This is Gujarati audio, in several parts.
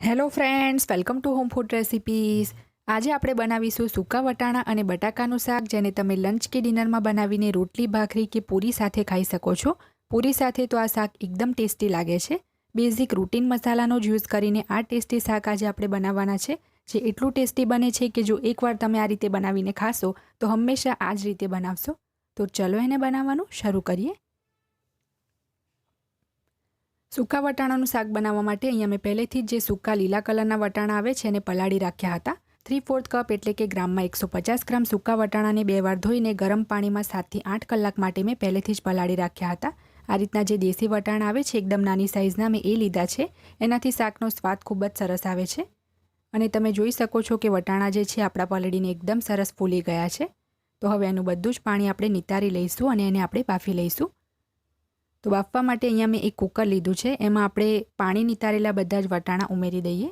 Hello friends welcome to home food recipes આજે આપણે બનાવીશું સૂકા વટાણા અને બટાકાનું શાક, જેને તમે લંચ કે ડિનરમાં બનાવીને રોટલી, ભાખરી કે પૂરી સાથે ખાઈ શકો છો. પૂરી સાથે તો આ શાક એકદમ ટેસ્ટી લાગે છે. બેઝિક રૂટીન મસાલાનો જ યુઝ કરીને આ ટેસ્ટી શાક આજે આપણે બનાવવાના છે, જે એટલું ટેસ્ટી બને છે કે જો એકવાર તમે આ રીતે બનાવીને ખાશો, તો હંમેશા આ જ રીતે બનાવશો. તો ચલો એને બનાવવાનું શરૂ કરીએ. સૂકા વટાણાનું શાક બનાવવા માટે અહીંયા મેં પહેલેથી જ જે સૂકા લીલા કલરના વટાણા આવે છે એને પલાળી રાખ્યા હતા. થ્રી ફોર્થ કપ એટલે કે ગ્રામમાં એકસો પચાસ ગ્રામ સૂકા વટાણાને બે વાર ધોઈને ગરમ પાણીમાં સાતથી આઠ કલાક માટે મેં પહેલેથી જ પલાળી રાખ્યા હતા. આ રીતના જે દેશી વટાણા આવે છે, એકદમ નાની સાઇઝના મેં એ લીધા છે. એનાથી શાકનો સ્વાદ ખૂબ જ સરસ આવે છે. અને તમે જોઈ શકો છો કે વટાણા જે છે, આપણા પલળીને એકદમ સરસ ફૂલી ગયા છે. તો હવે એનું બધું જ પાણી આપણે નિતારી લઈશું અને એને આપણે બાફી લઈશું. તો બાફવા માટે અહીંયા મેં એક કુકર લીધું છે. એમાં આપણે પાણી નિતારેલા બધા જ વટાણા ઉમેરી દઈએ.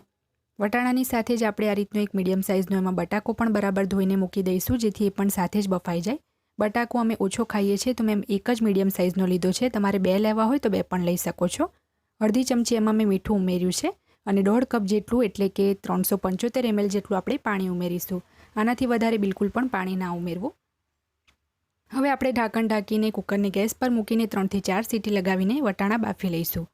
વટાણાની સાથે જ આપણે આ રીતનો એક મીડિયમ સાઇઝનો એમાં બટાકો પણ બરાબર ધોઈને મૂકી દઈશું, જેથી એ પણ સાથે જ બફાઈ જાય. બટાકો અમે ઓછો ખાઈએ છીએ, તો મેં એક જ મીડિયમ સાઇઝનો લીધો છે. તમારે બે લેવા હોય તો બે પણ લઈ શકો છો. અડધી ચમચી એમાં મેં મીઠું ઉમેર્યું છે અને દોઢ કપ જેટલું, એટલે કે ત્રણસો પંચોતેર એમએલ જેટલું આપણે પાણી ઉમેરીશું. આનાથી વધારે બિલકુલ પણ પાણી ના ઉમેરવું. હવે આપણે ઢાંકણ ઢાંકીને કુકરને ગેસ પર મૂકીને ત્રણથી ચાર સીટી લગાવીને વટાણા બાફી લઈશું.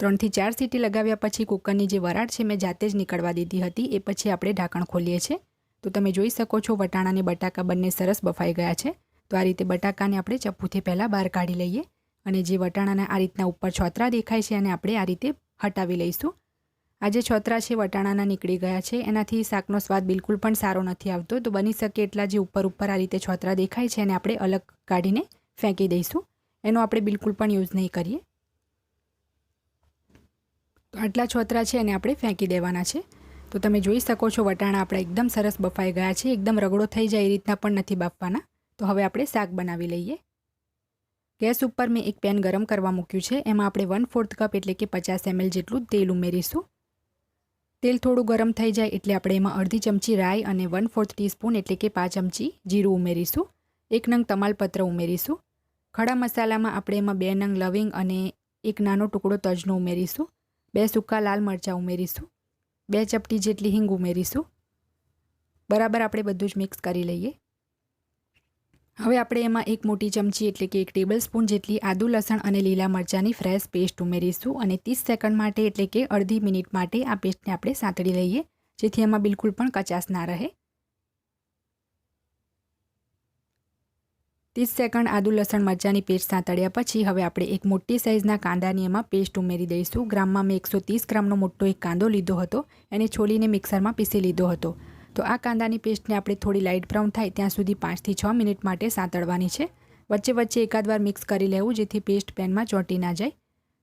ત્રણથી ચાર સીટી લગાવ્યા પછી કુકરની જે વરાળ છે મેં જાતે જ નીકળવા દીધી હતી, એ પછી આપણે ઢાંકણ ખોલીએ છીએ. તો તમે જોઈ શકો છો વટાણા અને બટાકા બંને સરસ બફાઈ ગયા છે. તો આ રીતે બટાકાને આપણે ચપ્પુથી પહેલાં બહાર કાઢી લઈએ અને જે વટાણાના આ રીતના ઉપર છોતરા દેખાય છે અને આપણે આ રીતે હટાવી લઈશું. આ જે છોતરા છે, વટાણાના નીકળી ગયા છે. એનાથી શાકનો સ્વાદ બિલકુલ પણ સારો નથી આવતો. તો બની શકે એટલા જે ઉપર ઉપર આ રીતે છોતરા દેખાય છે એને આપણે અલગ કાઢીને ફેંકી દઈશું. એનો આપણે બિલકુલ પણ યુઝ નહીં કરીએ. તો આટલા છોતરા છે એને આપણે ફેંકી દેવાના છે. તો તમે જોઈ શકો છો વટાણા આપણા એકદમ સરસ બફાઈ ગયા છે. એકદમ રગડો થઈ જાય એ રીતના પણ નથી બાફવાના. તો હવે આપણે શાક બનાવી લઈએ. ગેસ ઉપર મેં એક પેન ગરમ કરવા મૂક્યું છે. એમાં આપણે વન ફોર્થ કપ એટલે કે પચાસ એમએલ જેટલું તેલ ઉમેરીશું. તેલ થોડું ગરમ થઈ જાય એટલે આપણે એમાં અડધી ચમચી રાઈ અને વન ફોર્થ ટીસ્પૂન એટલે કે પાંચ ચમચી જીરું ઉમેરીશું. એક નંગ તમાલપત્ર ઉમેરીશું. ખડા મસાલામાં આપણે એમાં બે નંગ લવિંગ અને એક નાનો ટુકડો તજનો ઉમેરીશું. બે સૂકા લાલ મરચાં ઉમેરીશું. બે ચપટી જેટલી હિંગ ઉમેરીશું. બરાબર આપણે બધું જ મિક્સ કરી લઈએ. હવે આપણે એમાં એક મોટી ચમચી એટલે કે એક ટેબલ સ્પૂન જેટલી આદુ, લસણ અને લીલા મરચાંની ફ્રેશ પેસ્ટ ઉમેરીશું અને ત્રીસ સેકન્ડ માટે એટલે કે અડધી મિનિટ માટે આ પેસ્ટને આપણે સાંતળી લઈએ, જેથી એમાં બિલકુલ પણ કચાશ ના રહે. ત્રીસ સેકન્ડ આદુ, લસણ, મરચાંની પેસ્ટ સાંતળ્યા પછી હવે આપણે એક મોટી સાઇઝના કાંદાની એમાં પેસ્ટ ઉમેરી દઈશું. ગ્રામમાં મેં એકસો ત્રીસ ગ્રામનો મોટો એક કાંદો લીધો હતો. એને છોલીને મિક્સરમાં પીસી લીધો હતો. તો આ કાંદાની પેસ્ટને આપણે થોડી લાઇટ બ્રાઉન થાય ત્યાં સુધી પાંચથી છ મિનિટ માટે સાંતળવાની છે. વચ્ચે વચ્ચે એકાદ વાર મિક્સ કરી લેવું જેથી પેસ્ટ પેનમાં ચોંટી ના જાય.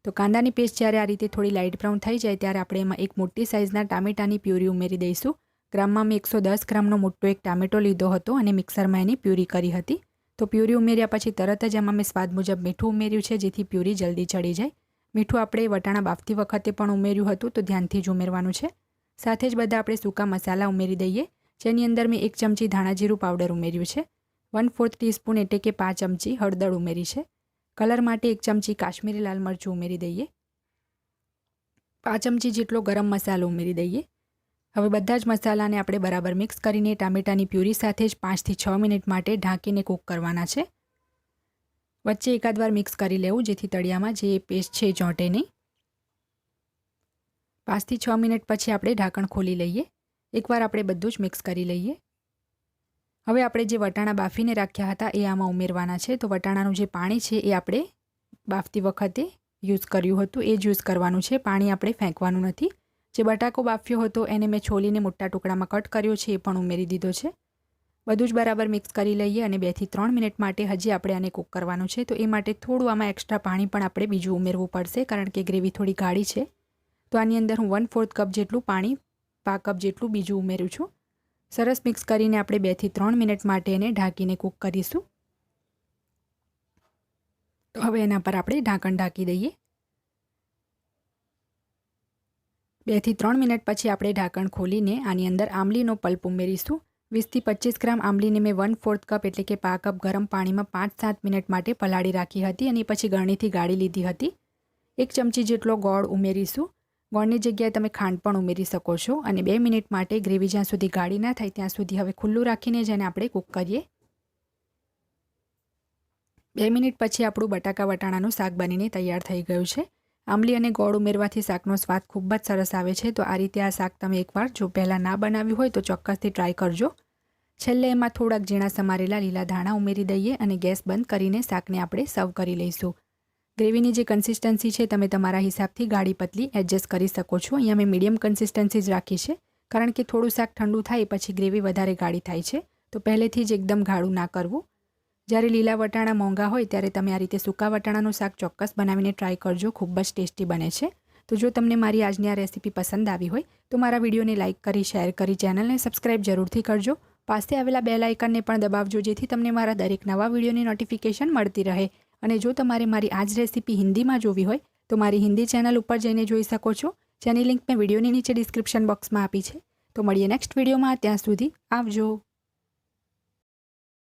તો કાંદાની પેસ્ટ જ્યારે આ રીતે થોડી લાઇટ બ્રાઉન થઈ જાય ત્યારે આપણે એમાં એક મોટી સાઇઝના ટામેટાની પ્યુરી ઉમેરી દઈશું. ગ્રામમાં મેં એકસો દસ ગ્રામનો મોટો એક ટામેટો લીધો હતો અને મિક્સરમાં એની પ્યુરી કરી હતી. તો પ્યુરી ઉમેર્યા પછી તરત જ એમાં મેં સ્વાદ મુજબ મીઠું ઉમેર્યું છે જેથી પ્યુરી જલ્દી ચડી જાય. મીઠું આપણે વટાણા બાફતી વખતે પણ ઉમેર્યું હતું તો ધ્યાનથી જ ઉમેરવાનું છે. સાથે જ બધા આપણે સૂકા મસાલા ઉમેરી દઈએ. જેની અંદર મેં એક ચમચી ધાણાજીરું પાવડર ઉમેર્યું છે. વન ફોર્થ ટીસ્પૂન એટલે કે પાંચ ચમચી હળદર ઉમેરી છે. કલર માટે એક ચમચી કાશ્મીરી લાલ મરચું ઉમેરી દઈએ. પાંચ ચમચી જેટલો ગરમ મસાલો ઉમેરી દઈએ. હવે બધા જ મસાલાને આપણે બરાબર મિક્સ કરીને ટામેટાની પ્યુરી સાથે જ પાંચથી છ મિનિટ માટે ઢાંકીને કૂક કરવાના છે. વચ્ચે એકાદ વાર મિક્સ કરી લેવું, જેથી તળિયામાં જે પેસ્ટ છે ચોંટે નહીં. પાંચથી છ મિનિટ પછી આપણે ઢાંકણ ખોલી લઈએ. એકવાર આપણે બધું જ મિક્સ કરી લઈએ. હવે આપણે જે વટાણા બાફીને રાખ્યા હતા એ આમાં ઉમેરવાના છે. તો વટાણાનું જે પાણી છે એ આપણે બાફતી વખતે યુઝ કર્યું હતું. એ જ યુઝ કરવાનું છે. પાણી આપણે ફેંકવાનું નથી. જે બટાકો બાફ્યો હતો એને મેં છોલીને મોટા ટુકડામાં કટ કર્યો છે એ પણ ઉમેરી દીધો છે. બધું જ બરાબર મિક્સ કરી લઈએ અને બેથી ત્રણ મિનિટ માટે હજી આપણે આને કૂક કરવાનું છે. તો એ માટે થોડું આમાં એક્સ્ટ્રા પાણી પણ આપણે બીજું ઉમેરવું પડશે કારણ કે ગ્રેવી થોડી ગાઢી છે. તો આની અંદર હું વન ફોર્થ કપ જેટલું પાણી, પા કપ જેટલું બીજું ઉમેરું છું. સરસ મિક્સ કરીને આપણે બેથી ત્રણ મિનિટ માટે એને ઢાંકીને કૂક કરીશું. તો હવે એના પર આપણે ઢાંકણ ઢાંકી દઈએ. બેથી ત્રણ મિનિટ પછી આપણે ઢાંકણ ખોલીને આની અંદર આંબલીનો પલ્પ ઉમેરીશું. વીસથી પચીસ ગ્રામ આમલીને મેં વન ફોર્થ કપ એટલે કે પા કપ ગરમ પાણીમાં પાંચ સાત મિનિટ માટે પલાળી રાખી હતી અને પછી ગરણીથી ગાળી લીધી હતી. એક ચમચી જેટલો ગોળ ઉમેરીશું. ગોળની જગ્યાએ તમે ખાંડ પણ ઉમેરી શકો છો અને બે મિનિટ માટે ગ્રેવી જ્યાં સુધી ગાળી ના થાય ત્યાં સુધી હવે ખુલ્લું રાખીને જેને આપણે કૂક કરીએ. બે મિનિટ પછી આપણું બટાકા વટાણાનું શાક બનીને તૈયાર થઈ ગયું છે. આંબલી અને ગોળ ઉમેરવાથી શાકનો સ્વાદ ખૂબ જ સરસ આવે છે. તો આ રીતે આ શાક તમે એકવાર જો પહેલાં ના બનાવ્યું હોય તો ચોક્કસથી ટ્રાય કરજો. છેલ્લે એમાં થોડાક ઝીણા સમારેલા લીલા ધાણા ઉમેરી દઈએ અને ગેસ બંધ કરીને શાકને આપણે સર્વ કરી લઈશું. ગ્રેવીની જે કન્સિસ્ટન્સી છે, તમે તમારા હિસાબથી ગાળી પતલી એડજસ્ટ કરી શકો છો. અહીંયા મેં મીડિયમ કન્સિસ્ટન્સી જ રાખી છે, કારણ કે થોડું શાક ઠંડુ થાય પછી ગ્રેવી વધારે ગાળી થાય છે. તો પહેલેથી જ એકદમ ગાળું ના કરવું. જ્યારે લીલા વટાણા મોંઘા હોય ત્યારે તમે આ રીતે સૂકા વટાણાનું શાક ચોક્કસ બનાવીને ટ્રાય કરજો, ખૂબ જ ટેસ્ટી બને છે. તો જો તમને મારી આજની આ રેસીપી પસંદ આવી હોય, તો મારા વિડીયોને લાઇક કરી શેર કરી ચેનલને સબસ્ક્રાઇબ જરૂરથી કરજો. પાસે આવેલા બેલ આઇકનને પણ દબાવજો, જેથી તમને મારા દરેક નવા વિડીયોની નોટિફિકેશન મળતી રહે. અને જો તમારે મારી આ જ રેસીપી હિન્દીમાં જોવી હોય, તો મારી હિન્દી ચેનલ ઉપર જઈને જોઈ શકો છો. જેની લિંક મેં વિડીયોની નીચે ડિસ્ક્રિપ્શન બોક્સમાં આપી છે. તો મળીએ નેક્સ્ટ વિડીયોમાં. ત્યાં સુધી આવજો.